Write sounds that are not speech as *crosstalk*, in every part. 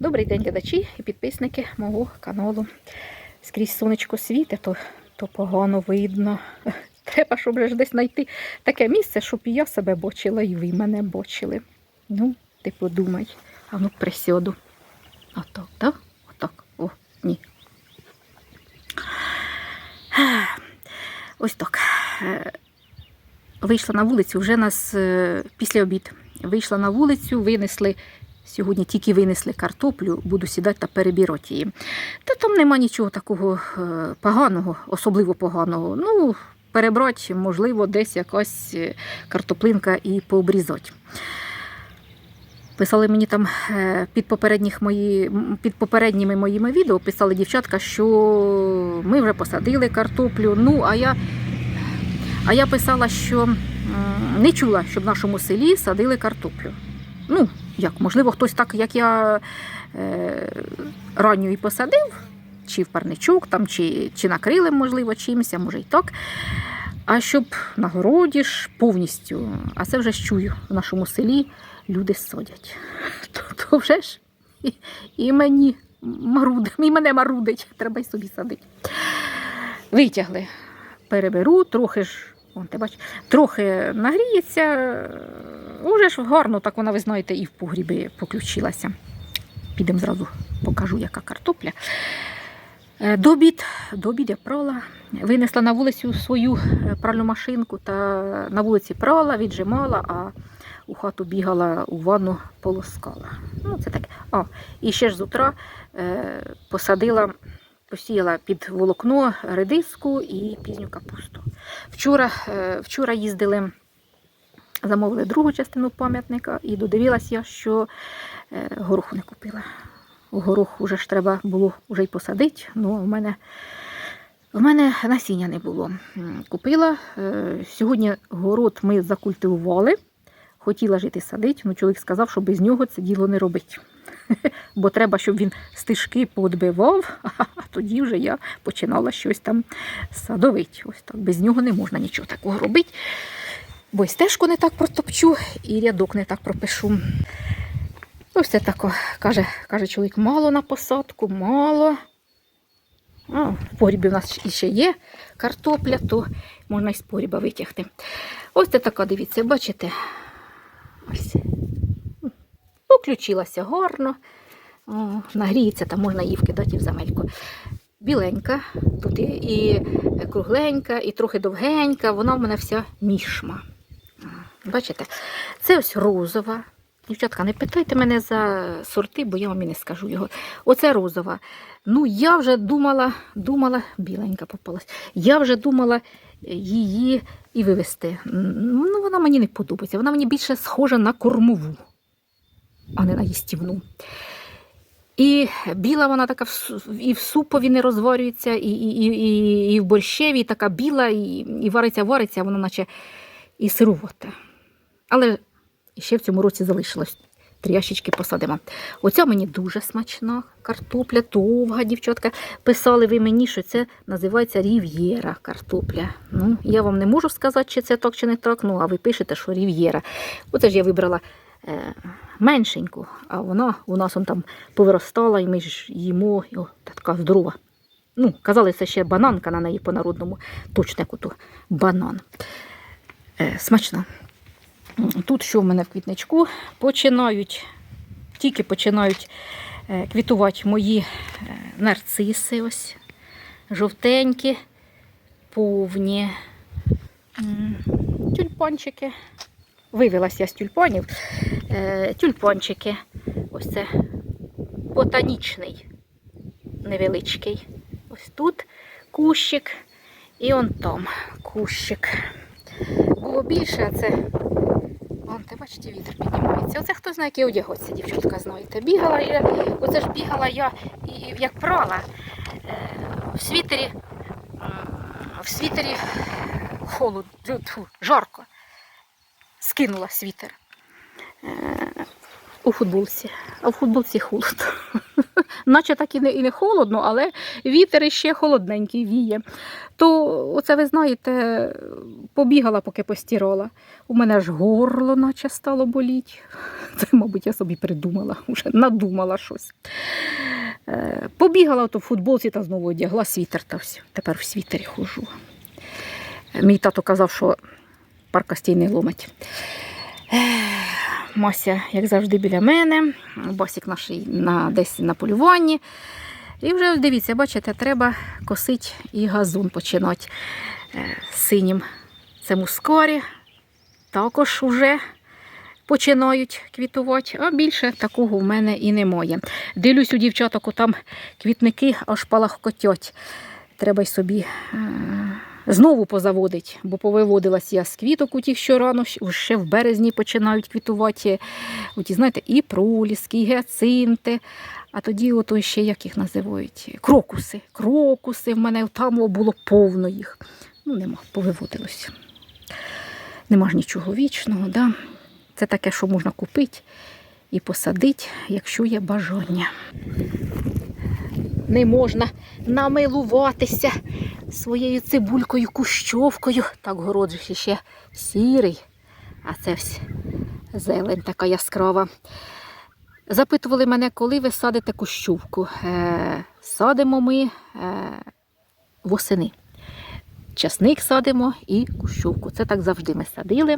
Добрий день, глядачі і підписники мого каналу. Скрізь сонечко світе, то, то погано видно. *laughs* Треба, щоб вже десь знайти таке місце, щоб і я себе бачила, і ви мене бачили. Ну, ти подумай. А ну присяду. Отак, так? Отак. О, ні. Ось так. Вийшла на вулицю, вже нас е, після обід. Вийшла на вулицю, винесли. Сьогодні тільки винесли картоплю, буду сідати та перебірати її. Та там нема нічого такого е, поганого, особливо поганого. Ну, перебрати, можливо, десь якась е, картоплинка і пообрізати. Писали мені там е, під, попередніх мої, під попередніми моїми відео, писали дівчатка, що ми вже посадили картоплю. Ну, а я, а я писала, що не чула, щоб в нашому селі садили картоплю. Ну, як, можливо, хтось так, як я е, ранню і посадив, чи в парничок, там, чи, чи накрили, можливо, чимось, а може і так. А щоб на городі ж повністю, а це вже ж чую в нашому селі люди садять. *laughs* То, то вже ж і, і мені марудить, і мене марудить, треба й собі садити. Витягли, переберу, трохи ж, вон, ти бач, трохи нагріється, уже ж гарно, так вона, ви знаєте, і в погрібі поключилася. Підемо зразу покажу, яка картопля. Е, До обід, до обід я прала, винесла на вулицю свою е, пральну машинку та на вулиці прала, віджимала, а у хату бігала у ванну полоскала. Ну, це таке. А, і ще ж з утра е, посадила, посіяла під волокно редиску і пізню капусту. Вчора, вчора їздили, замовили другу частину пам'ятника і додивилася я, що е, гороху не купила. Горох вже ж треба було вже й посадити, ну в мене. В мене насіння не було. Купила. е, Сьогодні город ми закультивували. Хотіла жити садити, ну чоловік сказав, що без нього це діло не робить. *laughs* Бо треба, щоб він стежки подбивав, *laughs* а тоді вже я починала щось там садовити. Ось так. Без нього не можна нічого такого робити. Бо й стежку не так протопчу, і рядок не так пропишу. Ось це тако, каже, каже чоловік, мало на посадку, мало. А, в погрібі у нас ще є картопля, то можна із погріба витягти. Ось це така, дивіться, бачите? Ось. Включилася гарно. О, нагріється, там можна її вкидати в земельку. Біленька, тут і, і кругленька, і трохи довгенька, вона в мене вся мішма. Бачите? Це ось розова. Дівчатка, не питайте мене за сорти, бо я вам і не скажу його. Оце розова. Ну, я вже думала, думала, біленька попалась. Я вже думала її і вивезти. Ну, вона мені не подобається. Вона мені більше схожа на кормову, а не на їстівну. І біла вона така і в супові не розварюється, і, і, і, і в борщеві така біла, і, і вариться, вариться, вона наче і сирувата. Але ще в цьому році залишилось. Три ящички посадимо. Оця мені дуже смачна картопля, довга дівчатка. Писали ви мені, що це називається рів'єра картопля. Ну, я вам не можу сказати, чи це так, чи не так. Ну, а ви пишете, що рів'єра. Оце ж я вибрала е, меншеньку, а вона у нас он там повиростала, і ми ж їмо, о, така здорова. Ну, казали, це ще бананка на неї по-народному, точно як ото банан. Е, смачна. Тут що в мене в квітничку? Починають, тільки починають е, квітувати мої е, нарциси, ось жовтенькі, повні. Тюльпанчики. Вивелася я з тюльпанів. Е, Тюльпанчики. Ось це ботанічний, невеличкий. Ось тут кущик і он там кущик. Було більше, а це бачите, вітер піднімається. Оце хто знає, який одяготься, дівчатка, знаєте. Бігала я, оце ж бігала я, і, як прала, е, в світері, м, в світері холод, жарко. Скинула світер. Е, У футболці. А в футболці холод. *laughs* *laughs* Наче так і не, і не холодно, але вітер іще холодненький віє. То, оце ви знаєте, побігала, поки постирала. У мене аж горло наче стало боліть. *laughs* Це, мабуть, я собі придумала, *laughs* вже надумала щось. Е, Побігала то в футболці та знову одягла світер та все. Тепер в світері хожу. Е, Мій тато казав, що парка стій не ломить. Мася, як завжди, біля мене. Басік наш на, десь на полюванні. І вже дивіться, бачите, треба косити і газон починати е, синім. Це мускарі. Також вже починають квітувати, а більше такого в мене і немає. Дивлюсь у дівчаток, там квітники аж палахкотять. Треба й собі е, знову позаводить, бо повиводилась я з квіток у тих, що рано, ще в березні починають квітувати. Оті, знаєте, і проліски, і гіацинти. А тоді ото ще як їх називають? Крокуси. Крокуси в мене там було повно їх. Ну, нема, повиводилося. Нема ж нічого вічного. Да? Це таке, що можна купити і посадити, якщо є бажання. Не можна намилуватися своєю цибулькою, кущовкою. Так город же ще сірий, а це зелень така яскрава. Запитували мене, коли ви садите кущовку. Е, садимо ми е, восени. Часник садимо і кущовку. Це так завжди ми садили.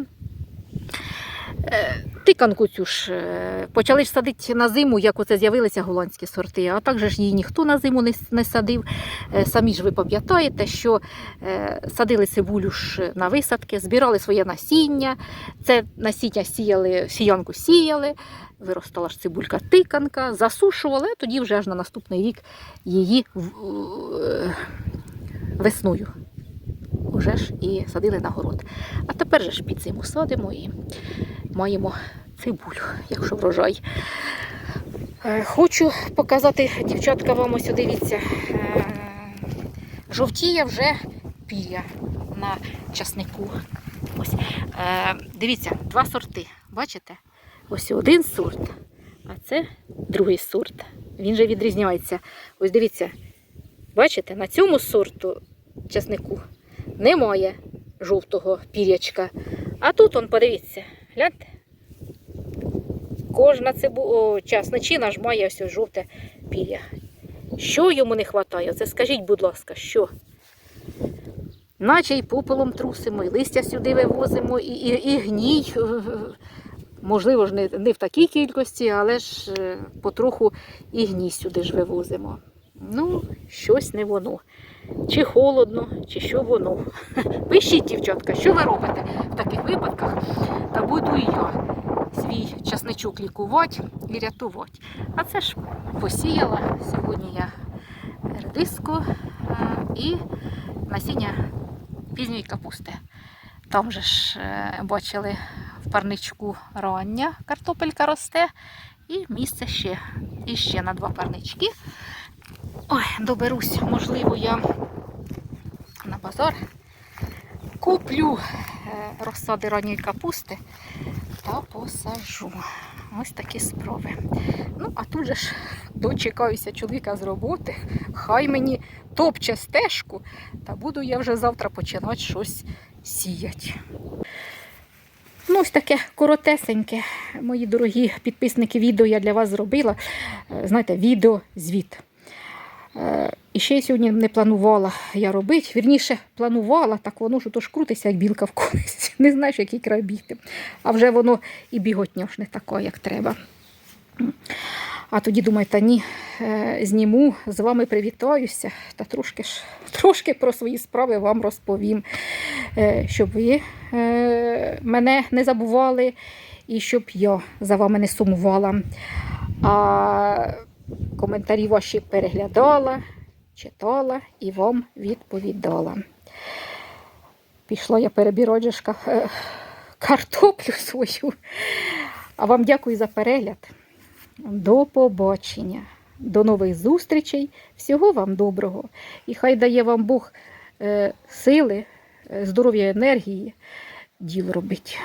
Е, Тиканку цю ж е, почали ж садити на зиму, як оце з'явилися голландські сорти, а так же ж її ніхто на зиму не, не садив. Е, Самі ж ви пам'ятаєте, що садили цибулю ж на висадки, збирали своє насіння. Це насіння сіяли, сіянку сіяли, виростала ж цибулька тиканка, засушували, тоді вже аж на наступний рік її весною вже ж і садили на город. А тепер же ж під зиму садимо і маємо цибулю, якщо врожай. Е, Хочу показати, дівчатка, вам ось дивіться. е, Жовтіє вже пір'я на часнику. Ось. Е, Дивіться, два сорти. Бачите? Ось один сорт, а це другий сорт. Він же відрізняється. Ось дивіться, бачите, на цьому сорту часнику немає жовтого пірячка. А тут, он, подивіться, гляньте. Кожна цибу... Часничина ж має ось жовте пір'я. Що йому не вистачає? Це скажіть, будь ласка, що? Наче й попелом трусимо, і листя сюди вивозимо, і, і, і гній. Можливо ж, не, не в такій кількості, але ж е, потроху і гній сюди ж вивозимо. Ну, щось не воно. Чи холодно, чи що воно. *laughs* Пишіть, дівчатка, що ви робите в таких випадках, та буду і я свій часничок лікувати і рятувати. А це ж посіяла сьогодні я редиску е, і насіння пізньої капусти. Там же ж е, бачили в парничку рання картопелька росте, і місце ще, і ще на два парнички. Ой, доберусь, можливо, я на базар куплю е, розсади ранньої капусти та посажу. Ось такі справи. Ну, а тут же ж дочекаюся чоловіка з роботи. Хай мені топче стежку, та буду я вже завтра починати щось сіяти. Ну, ось таке коротесеньке, мої дорогі підписники, відео я для вас зробила. Е, Знаєте, відео звіт. Е, І ще й сьогодні не планувала я робити. Вірніше, планувала, так воно ж то крутиться, як білка в колесі. *laughs* Не знаєш, який край бігти. А вже воно і біготня ж не така, як треба. А тоді думаю, та ні, е, зніму, з вами привітаюся та трошки ж *laughs* трошки про свої справи вам розповім, е, щоб ви мене не забували і щоб я за вами не сумувала. А коментарі ваші переглядала, читала і вам відповідала. Пішла я перебірати ж ка- е, картоплю свою. А вам дякую за перегляд. До побачення. До нових зустрічей. Всього вам доброго. І хай дає вам Бог е, сили, е, здоров'я, енергії, діл робить.